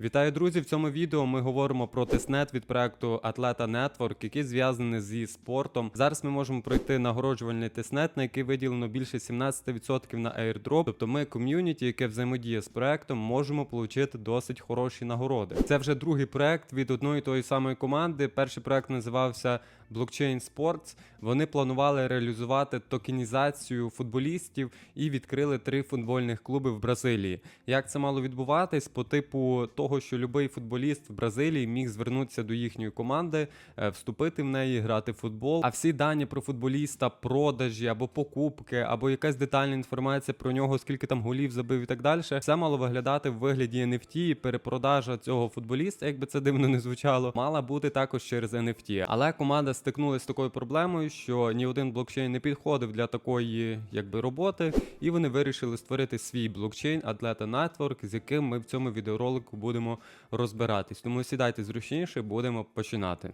Вітаю, друзі! В цьому відео ми говоримо про тестнет від проекту Атлета Network, який зв'язаний зі спортом. Зараз ми можемо пройти нагороджувальний тестнет, на який виділено більше 17% на airdrop. Тобто ми ком'юніті, яке взаємодіє з проектом, можемо отримати досить хороші нагороди. Це вже другий проект від одної тої самої команди. Перший проект називався Blockchain Sports. Вони планували реалізувати токенізацію футболістів і відкрили три футбольних клуби в Бразилії. Як це мало відбуватись? По типу того, що будь-який футболіст в Бразилії міг звернутися до їхньої команди, е, вступити в неї, грати в футбол. А всі дані про футболіста, продажі або покупки, або якась детальна інформація про нього, скільки там голів забив і так далі, все мало виглядати в вигляді NFT, і перепродажа цього футболіста, якби це дивно не звучало, мала бути також через NFT. Але команда стикнулася з такою проблемою, що ні один блокчейн не підходив для такої якби роботи, і вони вирішили створити свій блокчейн Atleta Network, з яким ми в цьому відеоролику будемо розбиратись. Тому сідайте зручніше, будемо починати.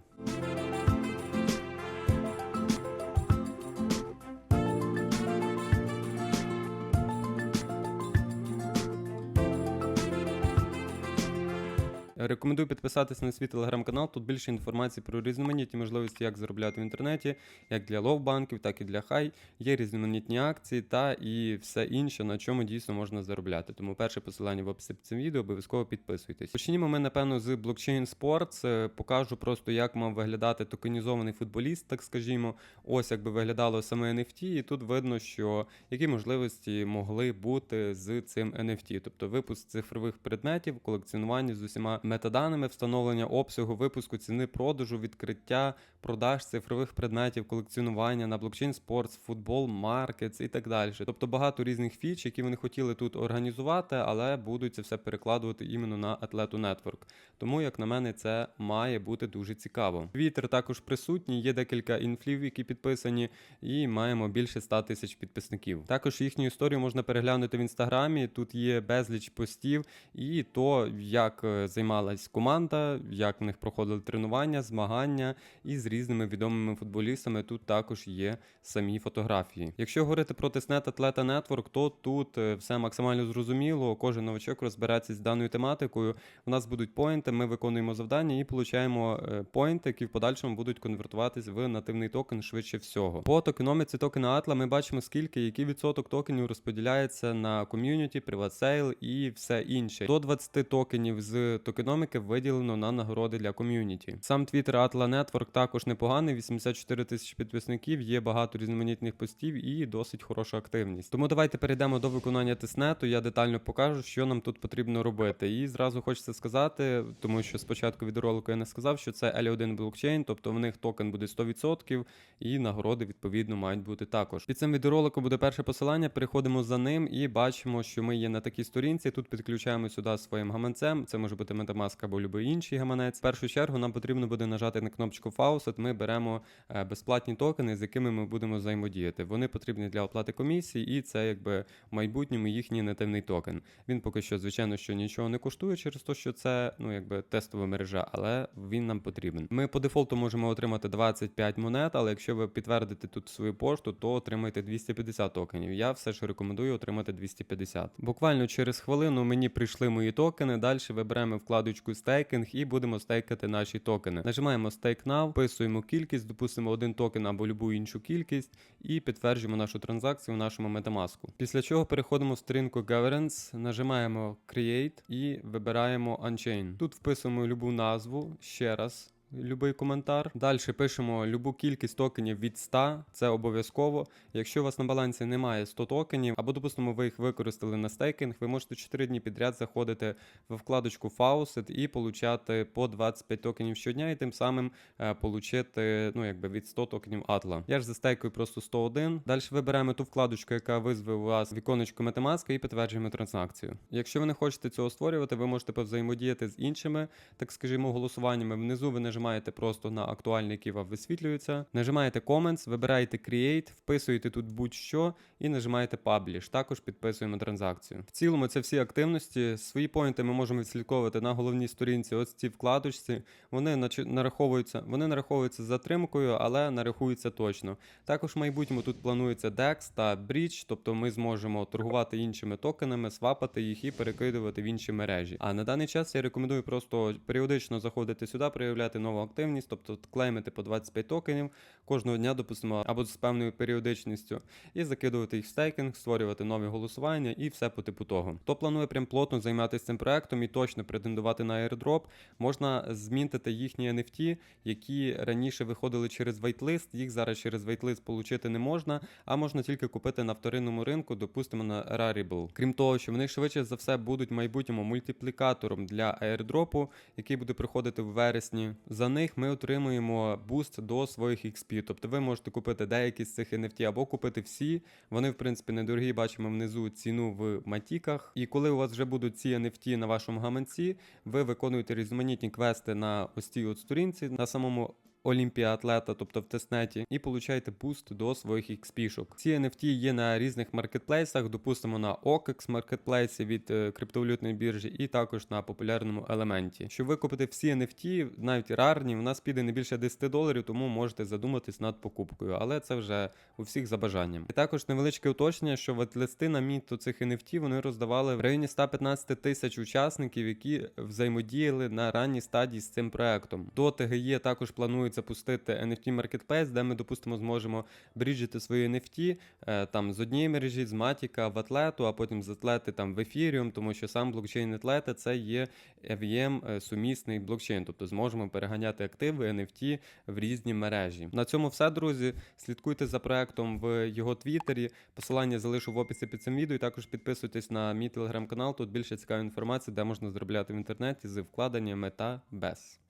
Рекомендую підписатись на свій телеграм-канал. Тут більше інформації про різноманітні можливості, як заробляти в інтернеті, як для лоу-банків, так і для хай. Є різноманітні акції та і все інше, на чому дійсно можна заробляти. Тому перше посилання в описі під цим відео обов'язково підписуйтесь. Почнімо ми, напевно, з Blockchain Sports. Е, Покажу просто, як мав виглядати токенізований футболіст, так скажімо. Ось як би виглядало саме NFT, і тут видно, що які можливості могли бути з цим NFT. Тобто випуск цифрових предметів, колекціонування з усіма метаданими, встановлення обсягу, випуску ціни продажу, відкриття, продаж цифрових предметів, колекціонування на блокчейн Sports, футбол, маркетс і так далі. Тобто багато різних фіч, які вони хотіли тут організувати, але будуть це все перекладувати іменно на Athleto Network. Тому, як на мене, це має бути дуже цікаво. Твіттер також присутній, є декілька інфлів, які підписані, і маємо більше 100 тисяч підписників. Також їхню історію можна переглянути в інстаграмі. Тут є безліч постів, і то, як е, займалась команда, як в них проходили тренування, змагання, і з різними відомими футболістами тут також є самі фотографії. Якщо говорити про тестнет Atleta Network, то тут е, все максимально зрозуміло. Кожен новачок розбереться з даною тематикою. У нас будуть поінти, ми виконуємо завдання і получаємо е, поінти, які в подальшому будуть конвертуватись в нативний токен швидше всього. По токеноміці токена Atla ми бачимо скільки, який відсоток токенів розподіляється на ком'юніті, приватсейл і все інше. До 20 токенів з токеноміки виділено на нагороди для ком'юніті. Сам твіттер Atla Network також непоганий, 84 тисячі підписників, є багато різноманітних постів і досить хороша активність. Тому давайте перейдемо до виконання тестнету. Я детально покажу, що нам тут потрібно робити. І зразу хочеться сказати, тому що спочатку відеоролику я не сказав, що це L1 блокчейн, тобто в них токен буде 100%, і нагороди відповідно мають бути також. Під цим відеороликом буде перше посилання. Переходимо за ним і бачимо, що ми є на такій сторінці. Тут підключаємо сюди своїм гаманцем. Це може бути Metamask або будь-який інший гаманець. В першу чергу нам потрібно буде нажати на кнопочку Faucet. Ми беремо е, безплатні токени, з якими ми будемо взаємодіяти. Вони потрібні для оплати комісії, і це якби в майбутньому їхній нативний токен. Він поки що, звичайно, що нічого не коштує через те, що це ну якби тестова мережа, але він нам потрібен. Ми по дефолту можемо отримати 25 монет, але якщо ви підтвердите тут свою пошту, то отримаєте 250 токенів. Я все ж рекомендую отримати 250. Буквально через хвилину мені прийшли мої токени. Далі виберемо вкладочку стейкінг і будемо стейкати наші токени. Нажимаємо Stake Now, вписуємо кількість, допустимо один токен або любу іншу кількість, і підтверджуємо нашу транзакцію в нашому Metamask. Після чого переходимо в сторінку Governance, нажимаємо Create і вибираємо Unchain. Тут вписуємо любу назву ще раз. Любий коментар. Далі пишемо любу кількість токенів від 100, це обов'язково. Якщо у вас на балансі немає 100 токенів, або, допустимо, ви їх використали на стейкінг, ви можете 4 дні підряд заходити в вкладочку Faucet і получати по 25 токенів щодня, і тим самим е, получити ну, якби від 100 токенів Atla. Я ж застейкую просто 101. Далі вибираємо ту вкладочку, яка визве у вас віконечко Metamask і підтверджуємо транзакцію. Якщо ви не хочете цього створювати, ви можете повзаємодіяти з іншими, так скажімо, голосуваннями. Внизу ви нажимаєте нажимаєте просто на актуальний, який вам висвітлюється. Нажимаєте Comments, вибираєте Create, вписуєте тут будь-що і нажимаєте Publish. Також підписуємо транзакцію. В цілому це всі активності. Свої поінти ми можемо відслідковувати на головній сторінці. Ось ці вкладочці. Вони нараховуються, вони нараховуються з затримкою, але нарахуються точно. Також в майбутньому тут планується DEX та Bridge, тобто ми зможемо торгувати іншими токенами, свапати їх і перекидувати в інші мережі. А на даний час я рекомендую просто періодично заходити сюди, проявляти нову активність, тобто клеймити по 25 токенів кожного дня, допустимо, або з певною періодичністю, і закидувати їх в стейкінг, створювати нові голосування і все по типу того. Хто планує прям плотно займатися цим проектом і точно претендувати на airdrop, можна змінтити їхні NFT, які раніше виходили через вайтлист, їх зараз через вайтлист получити не можна, а можна тільки купити на вторинному ринку, допустимо на Rarible. Крім того, що вони швидше за все будуть в майбутньому мультиплікатором для airdropу, який буде приходити в вересні. За них ми отримуємо буст до своїх XP. Тобто ви можете купити деякі з цих NFT або купити всі. Вони, в принципі, недорогі, бачимо внизу ціну в матіках. І коли у вас вже будуть ці NFT на вашому гаманці, ви виконуєте різноманітні квести на ось цій от сторінці на самому. Олімпія атлета, тобто в тестнеті, і получаєте буст до своїх XP-шок. Ці NFT є на різних маркетплейсах, допустимо на OKX маркетплейсі від е, криптовалютної біржі, і також на популярному елементі. Щоб викупити всі NFT, навіть рарні, у нас піде не більше 10 доларів, тому можете задуматись над покупкою, але це вже у всіх за бажанням. І також невеличке уточнення, що ватлисти на міту цих NFT вони роздавали в районі 115 тисяч учасників, які взаємодіяли на ранній стадії з цим проектом. До TGE також планують запустити NFT Marketplace, де ми, допустимо, зможемо бріджити свої NFT е, там з однієї мережі, з Матіка в атлету, а потім з атлети там в Ethereum, тому що сам блокчейн атлета це є EVM е, сумісний блокчейн, тобто зможемо переганяти активи NFT в різні мережі. На цьому все, друзі. Слідкуйте за проектом в його твіттері. Посилання залишу в описі під цим відео. І також підписуйтесь на мій телеграм-канал. Тут більше цікавої інформації, де можна заробляти в інтернеті з вкладеннями та без.